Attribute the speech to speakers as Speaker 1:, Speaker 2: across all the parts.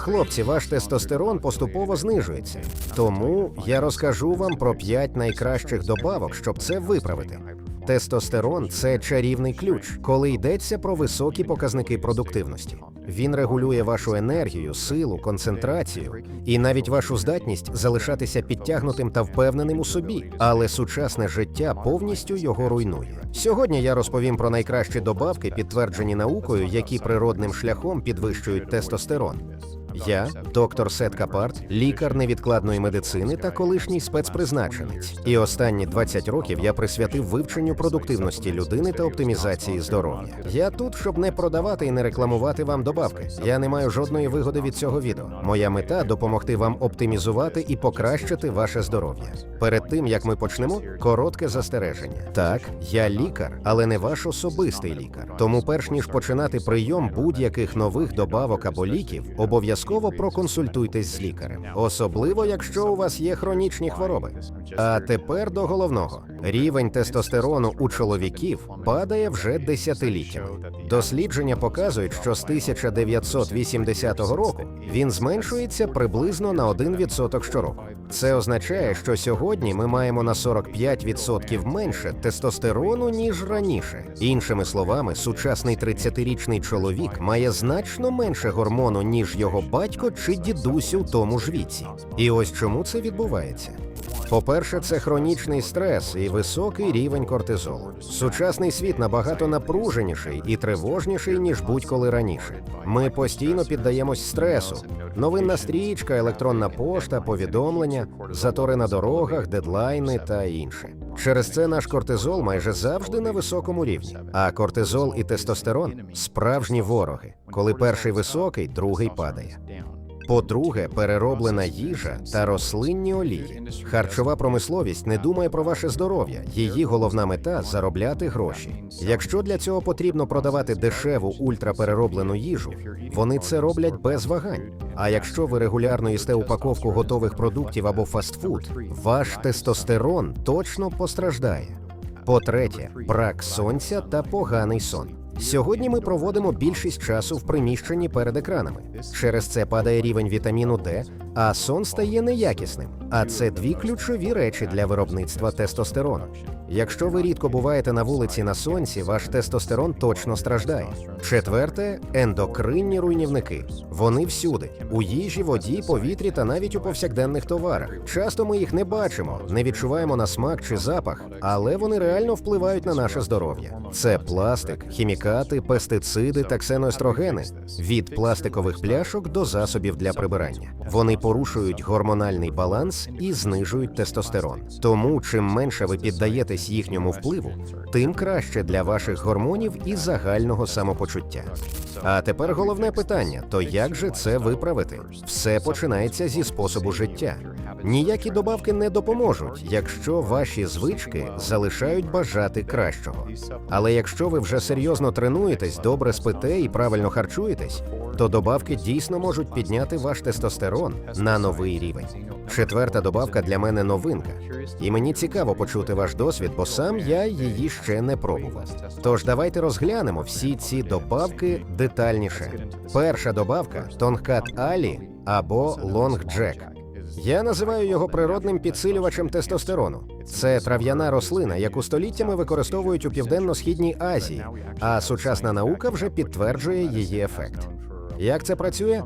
Speaker 1: Хлопці, ваш тестостерон поступово знижується. Тому я розкажу вам про 5 найкращих добавок, щоб це виправити. Тестостерон це чарівний ключ, коли йдеться про високі показники продуктивності. Він регулює вашу енергію, силу, концентрацію і навіть вашу здатність залишатися підтягнутим та впевненим у собі. Але сучасне життя повністю його руйнує. Сьогодні я розповім про найкращі добавки, підтверджені наукою, які природним шляхом підвищують тестостерон. Я, доктор Сет Капарт, лікар невідкладної медицини та колишній спецпризначенець. І останні 20 років я присвятив вивченню продуктивності людини та оптимізації здоров'я. Я тут, щоб не продавати і не рекламувати вам добавки. Я не маю жодної вигоди від цього відео. Моя мета допомогти вам оптимізувати і покращити ваше здоров'я. Перед тим як ми почнемо, коротке застереження. Так, я лікар, але не ваш особистий лікар. Тому, перш ніж починати прийом будь-яких нових добавок або ліків, обов'язково проконсультуйтесь з лікарем, особливо якщо у вас є хронічні хвороби. А тепер до головного: рівень тестостерону у чоловіків падає вже десятиліттями. Дослідження показують, що з 1980 року він зменшується приблизно на 1% щороку. Це означає, що сьогодні ми маємо на 45% менше тестостерону ніж раніше. Іншими словами, сучасний 30-річний чоловік має значно менше гормону, ніж його батько чи дідусь у тому ж віці. І ось чому це відбувається. По-перше, це хронічний стрес і високий рівень кортизолу. Сучасний світ набагато напруженіший і тривожніший, ніж будь-коли раніше. Ми постійно піддаємось стресу. Новинна стрічка, електронна пошта, повідомлення, затори на дорогах, дедлайни та інше. Через це наш кортизол майже завжди на високому рівні. А кортизол і тестостерон справжні вороги. Коли перший високий, другий падає. По-друге, перероблена їжа та рослинні олії. Харчова промисловість не думає про ваше здоров'я. Її головна мета заробляти гроші. Якщо для цього потрібно продавати дешеву ультраперероблену їжу, вони це роблять без вагань. А якщо ви регулярно їсте упаковку готових продуктів або фастфуд, ваш тестостерон точно постраждає. По-третє, брак сонця та поганий сон. Сьогодні ми проводимо більшість часу в приміщенні перед екранами. Через це падає рівень вітаміну Д, а сон стає неякісним. А це дві ключові речі для виробництва тестостерону. Якщо ви рідко буваєте на вулиці на сонці, ваш тестостерон точно страждає. Четверте ендокринні руйнівники. Вони всюди у їжі, воді, повітрі та навіть у повсякденних товарах. Часто ми їх не бачимо, не відчуваємо на смак чи запах, але вони реально впливають на наше здоров'я. Це пластик, хімікати, пестициди та ксеноестрогени від пластикових пляшок до засобів для прибирання. Вони порушують гормональний баланс і знижують тестостерон. Тому чим менше ви піддаєтесь їхньому впливу, тим краще для ваших гормонів і загального самопочуття. А тепер головне питання: то як же це виправити? Все починається зі способу життя. Ніякі добавки не допоможуть, якщо ваші звички залишають бажати кращого. Але якщо ви вже серйозно тренуєтесь, добре спите і правильно харчуєтесь, то добавки дійсно можуть підняти ваш тестостерон на новий рівень. Четверта добавка для мене новинка, і мені цікаво почути ваш досвід, бо сам я її ще не пробував. Тож давайте розглянемо всі ці добавки детальніше. Перша добавка тонкат Алі або Лонг Джек. Я називаю його природним підсилювачем тестостерону. Це трав'яна рослина, яку століттями використовують у південно-східній Азії, а сучасна наука вже підтверджує її ефект. Як це працює?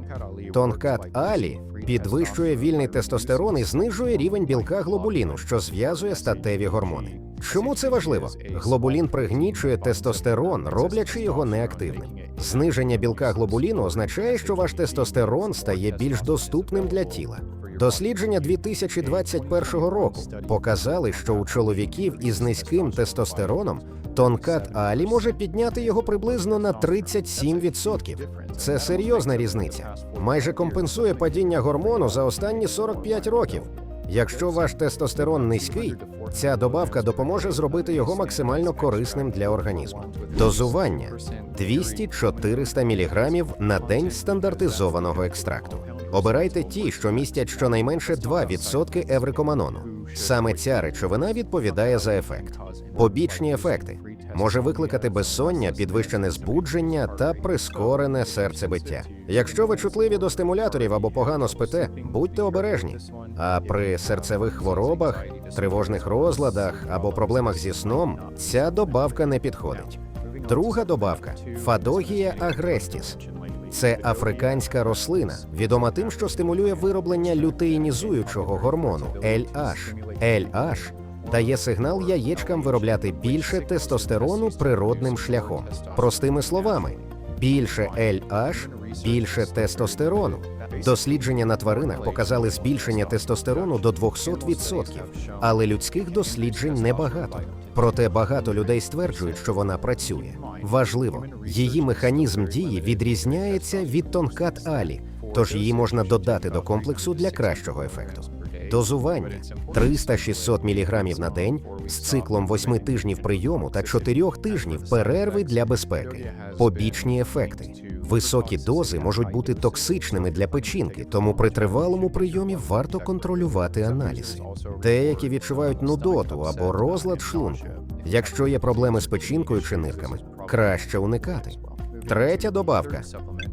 Speaker 1: Тонкат Алі підвищує вільний тестостерон і знижує рівень білка глобуліну, що зв'язує статеві гормони. Чому це важливо? Глобулін пригнічує тестостерон, роблячи його неактивним. Зниження білка глобуліну означає, що ваш тестостерон стає більш доступним для тіла. Дослідження 2021 року показали, що у чоловіків із низьким тестостероном тонкат Алі може підняти його приблизно на 37%. Це серйозна різниця. Майже компенсує падіння гормону за останні 45 років. Якщо ваш тестостерон низький, ця добавка допоможе зробити його максимально корисним для організму. Дозування 200-400 мг на день стандартизованого екстракту. Обирайте ті, що містять щонайменше 2% еврикоманону. Саме ця речовина відповідає за ефект. Побічні ефекти. може викликати безсоння, підвищене збудження та прискорене серцебиття. Якщо ви чутливі до стимуляторів або погано спите, будьте обережні. А при серцевих хворобах, тривожних розладах або проблемах зі сном ця добавка не підходить. Друга добавка фадогія агрестіс. Це африканська рослина, відома тим, що стимулює вироблення лютеїнізуючого гормону LH. LH дає сигнал яєчкам виробляти більше тестостерону природним шляхом. Простими словами, більше LH – більше тестостерону. Дослідження на тваринах показали збільшення тестостерону до 200%, але людських досліджень небагато. Проте багато людей стверджують, що вона працює. Важливо, її механізм дії відрізняється від тонкат алі, тож її можна додати до комплексу для кращого ефекту. Дозування 300-600 мг на день з циклом 8 тижнів прийому та 4 тижнів перерви для безпеки. Побічні ефекти. Високі дози можуть бути токсичними для печінки, тому при тривалому прийомі варто контролювати аналізи. Деякі відчувають нудоту або розлад шлунку. Якщо є проблеми з печінкою чи нирками, краще уникати. Третя добавка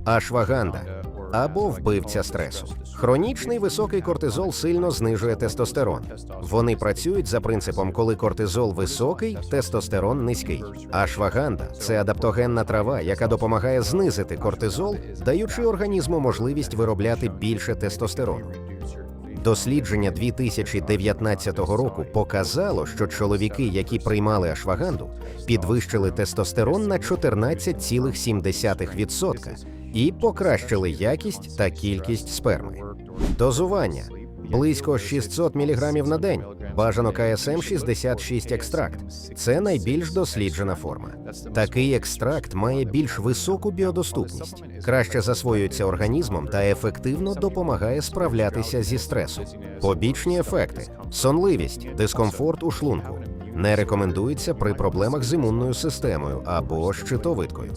Speaker 1: ашваганда або вбивця стресу. Хронічний високий кортизол сильно знижує тестостерон. Вони працюють за принципом, коли кортизол високий, тестостерон низький. Ашваганда це адаптогенна трава, яка допомагає знизити кортизол, даючи організму можливість виробляти більше тестостерону. Дослідження 2019 року показало, що чоловіки, які приймали ашваганду, підвищили тестостерон на 14,7% і покращили якість та кількість сперми. Дозування близько 600 мг на день. Бажано КСМ 66 екстракт. Це найбільш досліджена форма. Такий екстракт має більш високу біодоступність, краще засвоюється організмом та ефективно допомагає справлятися зі стресом. Побічні ефекти: сонливість, дискомфорт у шлунку. Не рекомендується при проблемах з імунною системою або щитовидкою.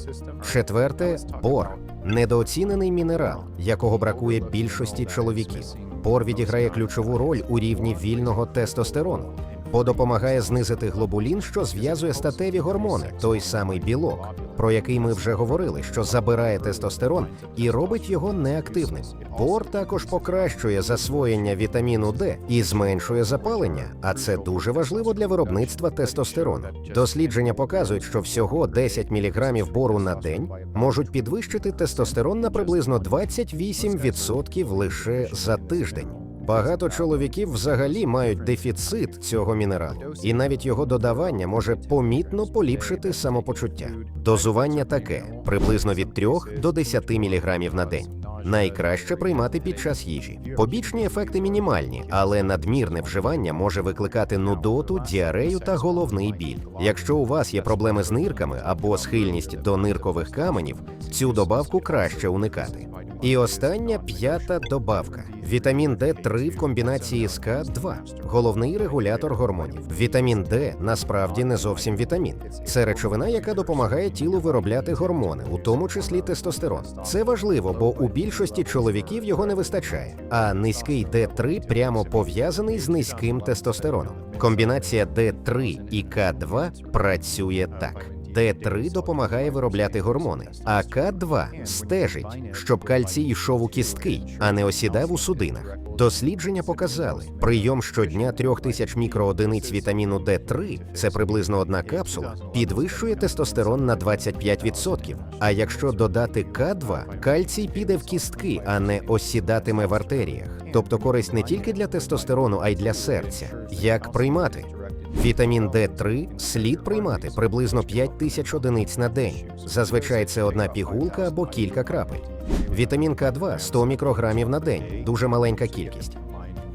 Speaker 1: Четверте бор недооцінений мінерал, якого бракує більшості чоловіків. Бор відіграє ключову роль у рівні вільного тестостерону, бо допомагає знизити глобулін, що зв'язує статеві гормони, той самий білок, про який ми вже говорили, що забирає тестостерон і робить його неактивним. Бор також покращує засвоєння вітаміну Д і зменшує запалення, а це дуже важливо для виробництва тестостерону. Дослідження показують, що всього 10 мг бору на день можуть підвищити тестостерон на приблизно 28% лише за тиждень. Багато чоловіків взагалі мають дефіцит цього мінералу, і навіть його додавання може помітно поліпшити самопочуття. Дозування таке приблизно від 3 до 10 мг на день. Найкраще приймати під час їжі. Побічні ефекти мінімальні, але надмірне вживання може викликати нудоту, діарею та головний біль. Якщо у вас є проблеми з нирками або схильність до ниркових каменів, цю добавку краще уникати. І остання п'ята добавка вітамін Д3 в комбінації з К2 головний регулятор гормонів. Вітамін Д насправді не зовсім вітамін. Це речовина, яка допомагає тілу виробляти гормони, у тому числі тестостерон. Це важливо, бо у більшості чоловіків його не вистачає. А низький Д3 прямо пов'язаний з низьким тестостероном. Комбінація Д3 і К2 працює так. Д3 допомагає виробляти гормони, а К2 стежить, щоб кальцій йшов у кістки, а не осідав у судинах. Дослідження показали, прийом щодня 3000 мікроодиниць вітаміну Д3, це приблизно одна капсула, підвищує тестостерон на 25%. А якщо додати К2, кальцій піде в кістки, а не осідатиме в артеріях. Тобто користь не тільки для тестостерону, а й для серця. Як приймати? Вітамін Д3 слід приймати приблизно 5 тисяч одиниць на день. Зазвичай це одна пігулка або кілька крапель. Вітамін К2 100 мікрограмів на день, дуже маленька кількість.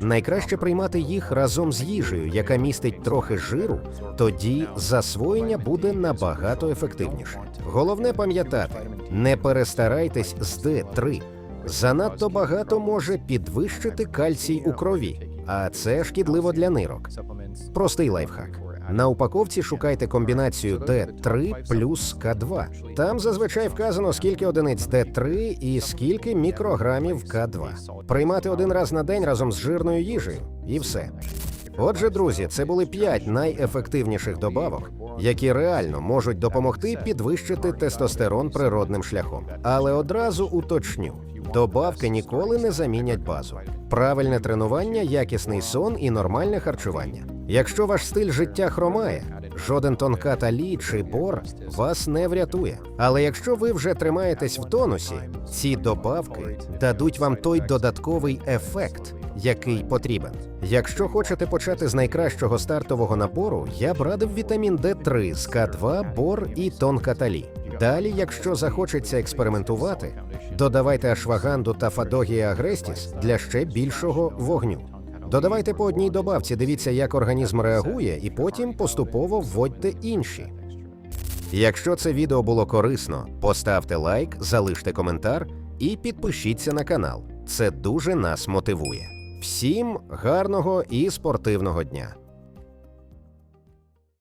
Speaker 1: Найкраще приймати їх разом з їжею, яка містить трохи жиру, тоді засвоєння буде набагато ефективніше. Головне пам'ятати, не перестарайтесь з Д3. Занадто багато може підвищити кальцій у крові, а це шкідливо для нирок. Простий лайфхак. На упаковці шукайте комбінацію D3 плюс К2. Там зазвичай вказано, скільки одиниць D3 і скільки мікрограмів К2. Приймати один раз на день разом з жирною їжею, і все. Отже, друзі, це були 5 найефективніших добавок, які реально можуть допомогти підвищити тестостерон природним шляхом. Але одразу уточню: добавки ніколи не замінять базу. Правильне тренування, якісний сон і нормальне харчування. Якщо ваш стиль життя хромає, жоден тонка талій чи бор вас не врятує. Але якщо ви вже тримаєтесь в тонусі, ці добавки дадуть вам той додатковий ефект, який потрібен. Якщо хочете почати з найкращого стартового набору, я б радив вітамін D3 з К2, бор і тонкаталі. Далі, якщо захочеться експериментувати, додавайте ашваганду та фадогія агрестіс для ще більшого вогню. Додавайте по одній добавці, дивіться, як організм реагує, і потім поступово вводьте інші. Якщо це відео було корисно, поставте лайк, залиште коментар і підпишіться на канал. Це дуже нас мотивує. Всім гарного і спортивного дня!